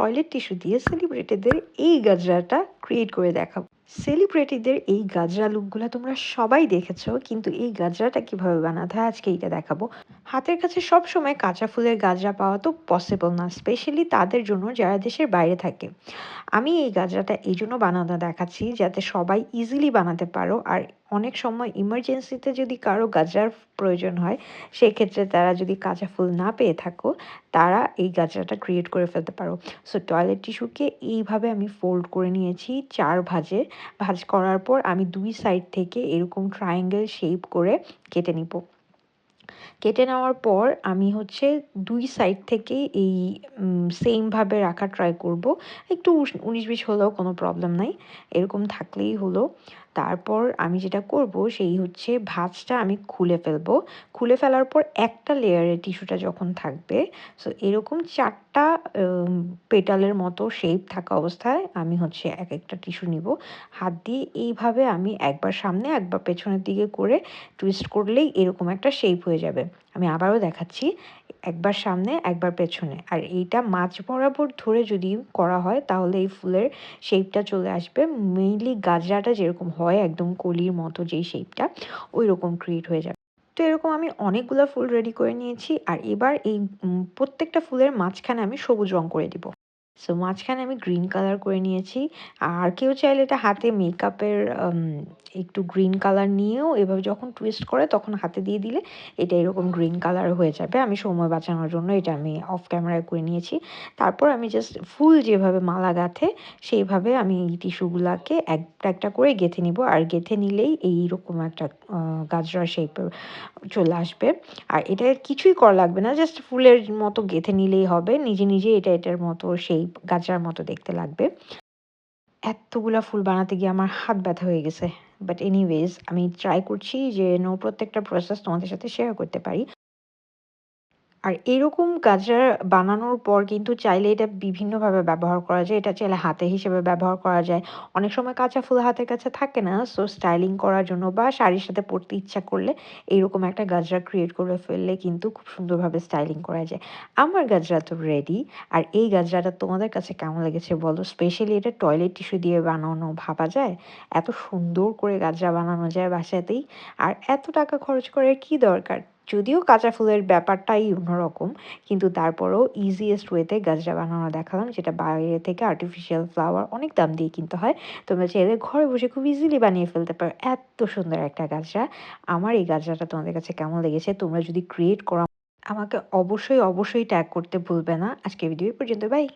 Toilet tissue দিয়ে সেলিব্রিটিদের এই গাজরাটা create করে দেখাবো। সেলিব্রিটিদের এই গাজরা লুকগুলো তোমরা সবাই দেখেছ, কিন্তু এই গাজরাটা কীভাবে বানাতে হয় আজকে এইটা দেখাবো। হাতের কাছে সব সময় কাঁচা ফুলের গাজরা পাওয়া তো পসিবল না স্পেশালি তাদের জন্য যারা দেশের বাইরে থাকে। আমি এই গাজরাটা এই জন্য বানানো দেখাচ্ছি যাতে সবাই ইজিলি বানাতে পারো, আর অনেক সময় ইমার্জেন্সিতে যদি কারও গাজরার প্রয়োজন হয়, সেক্ষেত্রে তারা যদি কাঁচা ফুল না পেয়ে থাকো, তারা এই গাজরাটা ক্রিয়েট করে ফেলতে পারো। সো টয়লেট টিস্যুকে এইভাবে আমি ফোল্ড করে নিয়েছি চার ভাজে। ভাজ করার পর আমি দুই সাইড থেকে এরকম ট্রায়াঙ্গেল শেপ করে কেটে নিব। কেটে নেওয়ার পর আমি হচ্ছে দুই সাইড থেকে এই সেমভাবে রাখা ট্রাই করব। একটু উনিশ বিশ হলেও কোনো প্রবলেম নাই। এরকম থাকলেই হলো। তারপর আমি যেটা করব, সেই হচ্ছে ভাঁজটা আমি খুলে ফেলব। খুলে ফেলার পর একটা লেয়ারে টিস্যুটা যখন থাকবে সো এরকম চারটা পেটালের মতো শেপ থাকা অবস্থায় আমি হচ্ছে এক একটা টিস্যু নিব। হাত দিয়ে এইভাবে আমি একবার সামনে, একবার পেছনের দিকে করে টুইস্ট করলেই এরকম একটা শেপ হয়ে যাবে। আমি আবারও দেখাচ্ছি। একবার সামনে, একবার পেছনে। আর এইটা মাছ বরাবর ধরে যদি করা হয়, তাহলে এই ফুলের শেপটা চলে আসবে। মেইনলি গাজরাটা যেরকম হয়, একদম কলির মতো যেই শেপটা ওই রকম ক্রিয়েট হয়ে যাবে। তো এরকম আমি অনেকগুলো ফুল রেডি করে নিয়েছি। আর এবার এই প্রত্যেকটা ফুলের মাঝখানে আমি সবুজ রং করে দিব। সো মাঝখানে আমি গ্রিন কালার করে নিয়েছি। আর কেউ চাইলে এটা হাতে মেকআপের একটু গ্রিন কালার নিয়েও এভাবে যখন টুইস্ট করে তখন হাতে দিয়ে দিলে এটা এরকম গ্রিন কালার হয়ে যাবে। আমি সময় বাঁচানোর জন্য এটা আমি অফ ক্যামেরায় করে নিয়েছি। তারপর আমি জাস্ট ফুল যেভাবে মালা গাঁথে সেইভাবে আমি এই টিস্যুগুলাকে একটা একটা করে গেঁথে নিব। আর গেঁথে নিলেই এইরকম একটা গাজরা শেপের চলে আসবে। আর এটা কিছুই করা লাগবে না। জাস্ট ফুলের মতো গেঁথে নিলেই হবে। নিজে নিজে এটা এটার মতো সেই গাজরার মতো দেখতে লাগবে। এতগুলা ফুল বানাতে গিয়ে আমার হাত ব্যথা হয়ে গেছে। বাট এনিওয়েজ আমি ট্রাই করছি যে নো প্রত্যেকটা প্রসেস তোমাদের সাথে শেয়ার করতে পারি। আর এরকম গাজর বানানোর পর কিন্তু চাইলে এটা বিভিন্নভাবে ব্যবহার করা যায়। এটা চাইলে হাতে হিসেবে ব্যবহার করা যায়। অনেক সময় কাঁচা ফুল হাতের কাছে থাকে না সো স্টাইলিং করার জন্য বা শাড়ির সাথে পরতে ইচ্ছা করলে এইরকম একটা গাজরা ক্রিয়েট করে ফেললে কিন্তু খুব সুন্দরভাবে স্টাইলিং করা যায়। আমার গাজরা তো রেডি আর এই গাজরাটা তোমাদের কাছে কেমন লেগেছে বলো? স্পেশালি এটা টয়লেট টিস্যু দিয়ে বানানো ভাবা যায়? এত সুন্দর করে গাজরা বানানো যায় বাসাতেই? আর এত টাকা খরচ করে কি দরকার? যদিও কাঁচা ফুলের ব্যাপারটাই অন্যরকম, কিন্তু তারপরেও ইজিয়েস্ট ওয়েতে গাজরা বানানো দেখালাম, যেটা বাইরে থেকে আর্টিফিশিয়াল ফ্লাওয়ার অনেক দাম দিয়ে কিনতে হয়। তোমরা চাইলে ঘরে বসে খুব ইজিলি বানিয়ে ফেলতে পারো। এত সুন্দর একটা গাজরা আমার এই গাছটা তোমাদের কাছে কেমন লেগেছে? তোমরা যদি ক্রিয়েট করো, আমাকে অবশ্যই অবশ্যই ট্যাগ করতে ভুলবে না। আজকে ভিডিও পর্যন্ত। বাই